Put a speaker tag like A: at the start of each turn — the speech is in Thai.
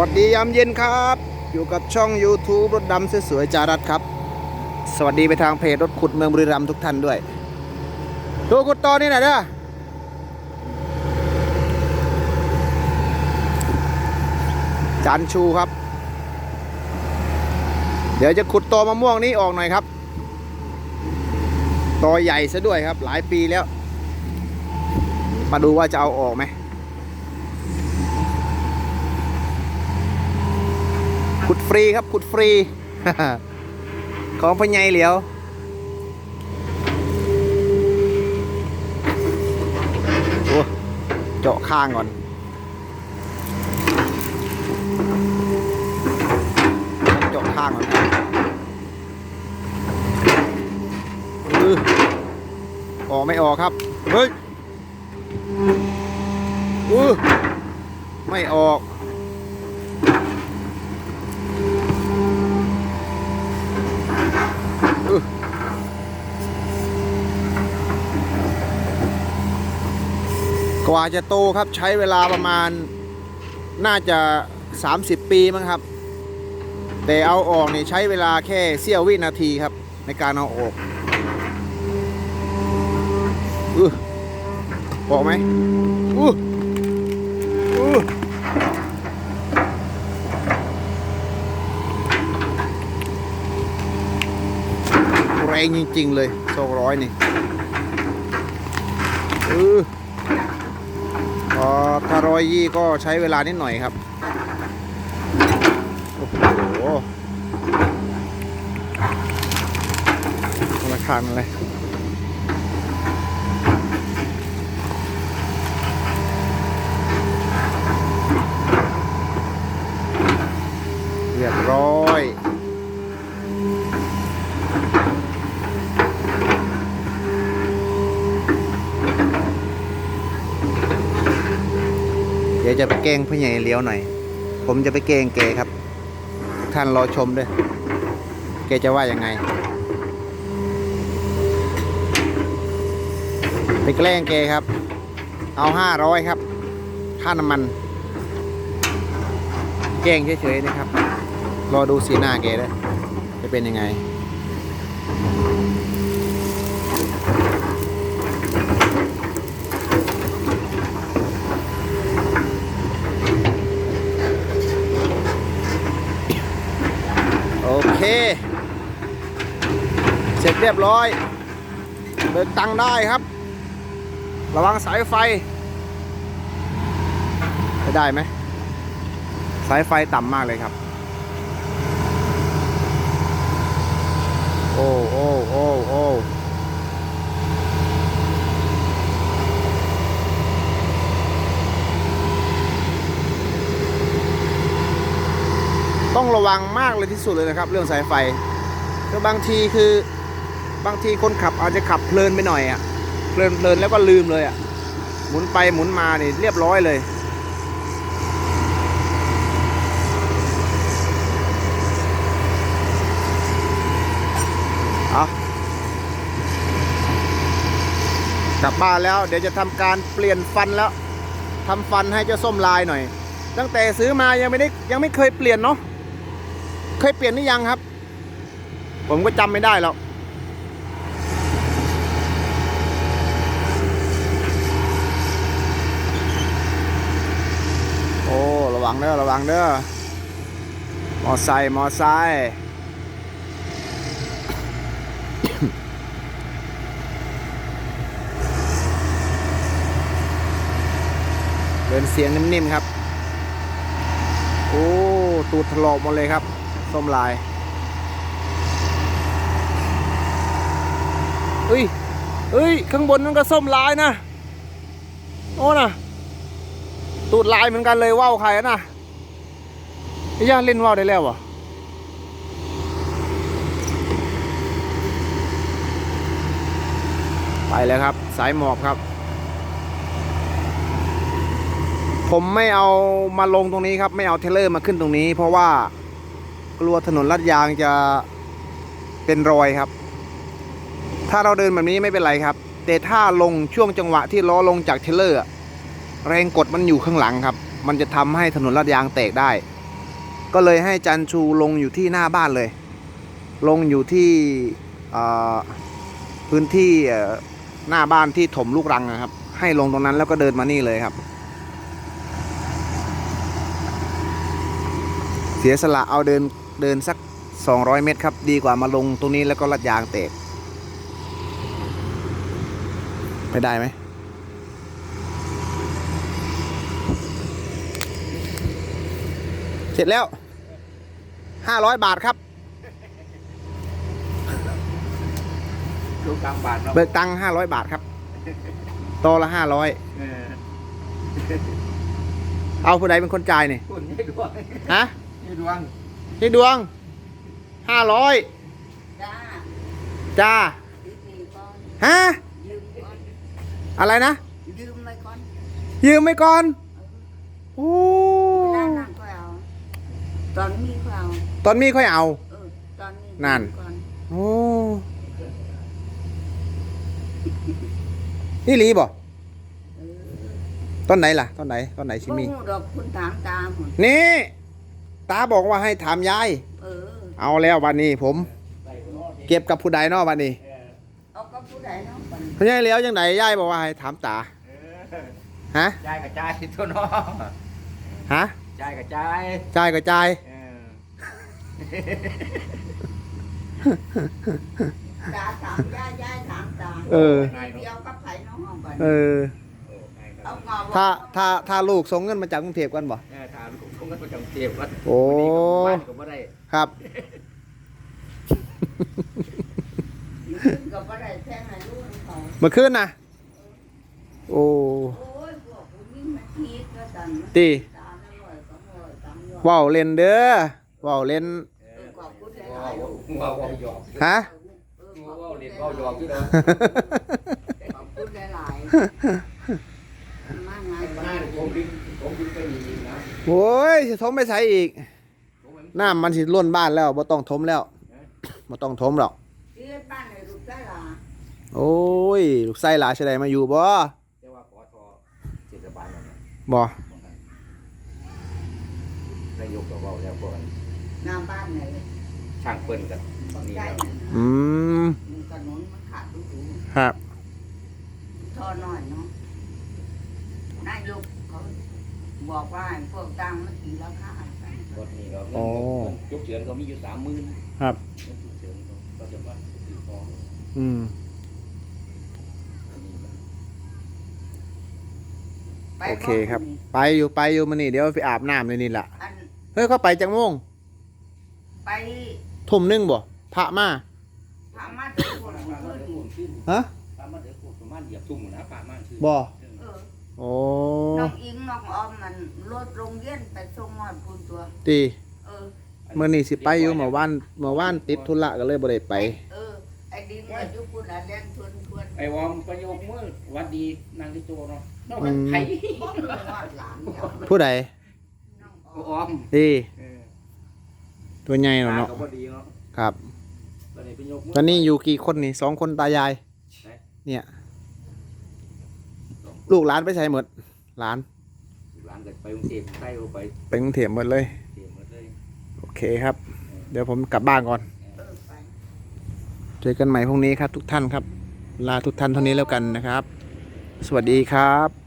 A: วัสดียามเย็นครับ อยู่กับช่อง YouTube รถดำสวยๆจารัสครับ สวัสดีไปทางเพจรถขุดเมืองบุรีรัมย์ทุกท่านด้วยตัวขุดต่อนี่หน่อยเด้อจานชูครับ เดี๋ยวจะขุดตอมะม่วงนี้ออกหน่อยครับตอใหญ่ซะด้วยครับ หลายปีแล้ว มาดูว่าจะเอาออกไหม ขุดฟรีครับขุดฟรี ของพญายเหลียว โอ้เจาะข้างก่อนเจาะข้างก่อนอือออกไม่ออกครับ เฮ้ยอือไม่ออก ว่าจะโตครับใช้เวลาประมาณน่าจะ 30 ปีมั้งครับ แต่เอาออกนี่ใช้เวลาแค่เสี้ยววินาทีครับ ในการเอาออกอือบอกไหมอืออือแรงจริง ๆ เลยสองร้อยนี่อือ ถ้าร้อยยี่ก็ใช้เวลานิดหน่อยครับ โอ้โหราคาอะไรเรียบร้อย เดี๋ยวจะไปแกล้งพ่อใหญ่เลี้ยวหน่อย ผมจะไปแกล้งแกครับ ท่านรอชมด้วย แกจะว่ายังไง ไปแกล้งแกครับ เอาห้าร้อยครับ ค่าน้ำมัน แกล้งเฉยๆนะครับ รอดูสีหน้าแกด้วยจะเป็นยังไง โอเค เสร็จเรียบร้อยเบิกตังได้ครับ ระวังสายไฟจะได้ไหมสายไฟต่ำมากเลยครับ โอ้โอ้โอ้โอ้ ต้องระวังมากเลยที่สุดเลยนะครับ เรื่องสายไฟคือบางทีคือบางทีคนขับอาจจะขับเพลินไปหน่อยอะ่ะเพลินเพลินแล้วก็ลืมเลยอะ่ะหมุนไปหมุนมานี่เรียบร้อยเลยเอากลับบ้านแล้วเดี๋ยวจะทำการเปลี่ยนฟันแล้วทำฟันให้เจ้าส้มลายหน่อย ตั้งแต่ซื้อมายังไม่ได้ยังไม่เคยเปลี่ยนเนาะ เคยเปลี่ยนหรือยังครับ ผมก็จำไม่ได้แล้วโอ้ระวังเด้อระวังเด้อมอไซค์มอไซค์เดินเสียงนิ่มๆครับ โอ้ ตูดถลอกหมดเลยครับ ส้มลายเฮ้ยเฮ้ย ข้างบนนั่นก็ส้มลายนะ โอ้น่ะตูดลายเหมือนกันเลยว่าวใครอะนะไอ้ย่าเล่นว่าวได้แล้วเหรอไปแล้วครับ สายหมอบครับ ผมไม่เอามาลงตรงนี้ครับ ไม่เอาเทเลอร์มาขึ้นตรงนี้ เพราะว่า กลัวถนนลาดยางจะเป็นรอยครับ ถ้าเราเดินแบบนี้ไม่เป็นไรครับ แต่ถ้าลงช่วงจังหวะที่ล้อลงจากเทเลอร์อะแรงกดมันอยู่ข้างหลังครับ มันจะทำให้ถนนลาดยางแตกได้ ก็เลยให้จันชูลงอยู่ที่หน้าบ้านเลย ลงอยู่ที่พื้นที่หน้าบ้านที่ถมลูกรังนะครับ ให้ลงตรงนั้นแล้วก็เดินมานี่เลยครับ เสียสละเอาเดิน เดินสัก 200 เมตรครับ ดีกว่ามาลงตรงนี้แล้วก็ลัดยางเตกไปได้ไหมเสร็จแล้ว500บาทครับ
B: ลูกกลางบาทเนาะ
A: เบิกตังค์500บาทครับโตละ500
B: เออ
A: เอาผู้ใดเป็นคนจ่ายนี่
B: คุณให้ดวง
A: ฮะ
B: ให้ดวง
A: นี่ดวง500
C: จ้า
A: จ้า
C: ยืมมีก่อน
A: ฮะ
C: ยืมก่อน
A: อะไรนะ
C: ยืมไปก่อน
A: ยืมไม่ก่อนโอ้
C: เวลานั่งก็เอาตอนมีก็เอา
A: ตอนมีค่อยเอา
C: เออตอนนี้
A: นั่น
C: ก่อน
A: โอ้นี่หลีบ่
C: เออ
A: ตอนไหนล่ะตอนไหนตอนไหนชิมี
C: บ่ฮู้ดอกคุณถามตามหุ่น
A: นี่ ตาบอกว่าให้ถามยาย
C: เออ
A: เอาแล้ววันนี้ผม เก็บกับผู้ใดเนอวันนี้
C: เอากับผู้ใดเนาะบัดนี้
A: เพราะยายแล้วยังไหนยายบอกว่าให้ถามตาฮะ
B: จ่ายกับจ่ายตัวเน้อ
A: ฮะ
B: จ่ายกับจ่าย
A: จ่ายก็จ่าย
B: เออ
C: ตาถามยายยายถามตา
A: เออ
C: เดียวกับไผเนาะห้องบัด
A: เอ
C: นี้
A: อ
C: เอาเงา
A: ถ้าถ้าถ้าลูกส่งเงินมาจากกรุงเทพกันบ่
B: เออถามลูกคงก็ประจำเจ็บว่า
A: โอ้
B: วันนี้ก็บ่ได้
A: ครับ
C: ขึ้นก็บ่ได้แท้งให้ลูกเขา
A: เมื่อคืนนะโอ้
C: โอ้ยพวกผู้หญิงมันคิดว่าซั่นมัน
A: ตี
C: ตาละร้อยสองร้อยสามร้อย
A: ว่าวเล่นเด้อว่าวเล่น
C: เออขอบคุณห
B: ว้า
C: ลายวๆ
B: ว้าวว้าวหยอก
A: ฮะ
C: เออข
B: ว้า
C: อบ
B: ว
C: คุณ
B: เล่น
C: ห
B: ว้าวหยอก
C: ลาย
B: ที่เนาะ
C: ๆขอบคุณหลายๆมากงาย
B: หน้า เนี่ยผมดิ้นผมดิ้นไปมีนะ
A: โอ้ยสิทมไปใส่อีกน้ำมันสิล้นบ้านแล้วบ่ต้องทมแล้วบ่ต้องทมหรอก
C: เรียนบ้านในลูกได้ล่ะ
A: โอ้ย ลูกไส้หลานสิได้มาอยู่บ่
B: แต่ว่าขอทอเทศบาลนั่นน่ะ
A: บ่
B: นายกก็เว้าแล้วพวก
C: หน้าบ้านไหน
B: ช่างเปิ้นกัน
C: บอก
B: นี่
C: ได้
B: แล้ว
A: อืม
C: มันกระนุนมันขาดดูดู
A: ครับ
C: ท่อน้อยเนาะนายกเขา บอกว่าให้พวกตังมันตีราคาร
B: ถนี่ก็เงิ
A: โอ้
B: นยกเฉือนก็มีอยู่สามหมื่น
A: ครับ
B: เงินฉุกเฉินก็จะว่าซื้อของ
A: อืม
B: อันนี้มัน
C: ไป
A: โอเคครับ ไปอยู่ไปอยู่มานี่เดี๋ยวไปอาบน้ำเลยนี่ล่ะ
C: อัน
A: เฮ้ยเขาไปจังโมง
C: ไป
A: ทุ่มหนึงบ่พระมา
C: พามาถึงคน
B: ปลา
C: เพื่
B: มา
C: อน
B: เดือดขึ้น
A: ฮะ
B: ปลามาเดือดขึ้นประมาณเหยียบทุ่มนะปลามาคือ
A: บ่
C: เออ
A: โอ้
C: น้องอิงน้องออมมันรถโรงเรียนไปส่งหอดพูนตัว
A: ตี
C: เออ
A: เมื่อนี่สิไปอยู่เมื่อวานเมื่อวานติดธุระก็เลยบ่ได้ไป
C: เออ ไอ้ดินมาอยู่พูนอะเรียนชวนชวน
B: ไอ้วอมประโยคเมื่อวันดีนางที่โจเนาะน้องเป็นไทย
C: บ่มีฮอดหลานเดียว
A: ผู้ใด
C: น้องอ
B: อ
C: อม
B: อม
A: ตี
B: เออ
A: ตัวใหญ่
B: ตา
A: เนาะ
B: ก็พอดีเนาะ
A: ครับ
B: ตอนนี้เป็นยกมื
A: ตอนนี้อยู่กี่คนนี่สองคนตายาย เนี่ย ลูกหลานไปใส่หมดหลาน
B: หลานก็ไปกรุงเทพใต้ก็ไป
A: ไปกรุงเทพหมดเลย
B: เทพหมดเลย
A: โอเคครับ เดี๋ยวผมกลับบ้านก่อน
C: เออไป
A: เจอกันใหม่พรุ่งนี้ครับทุกท่านครับ ลาทุกท่านเท่านี้แล้วกันนะครับ สวัสดีครับ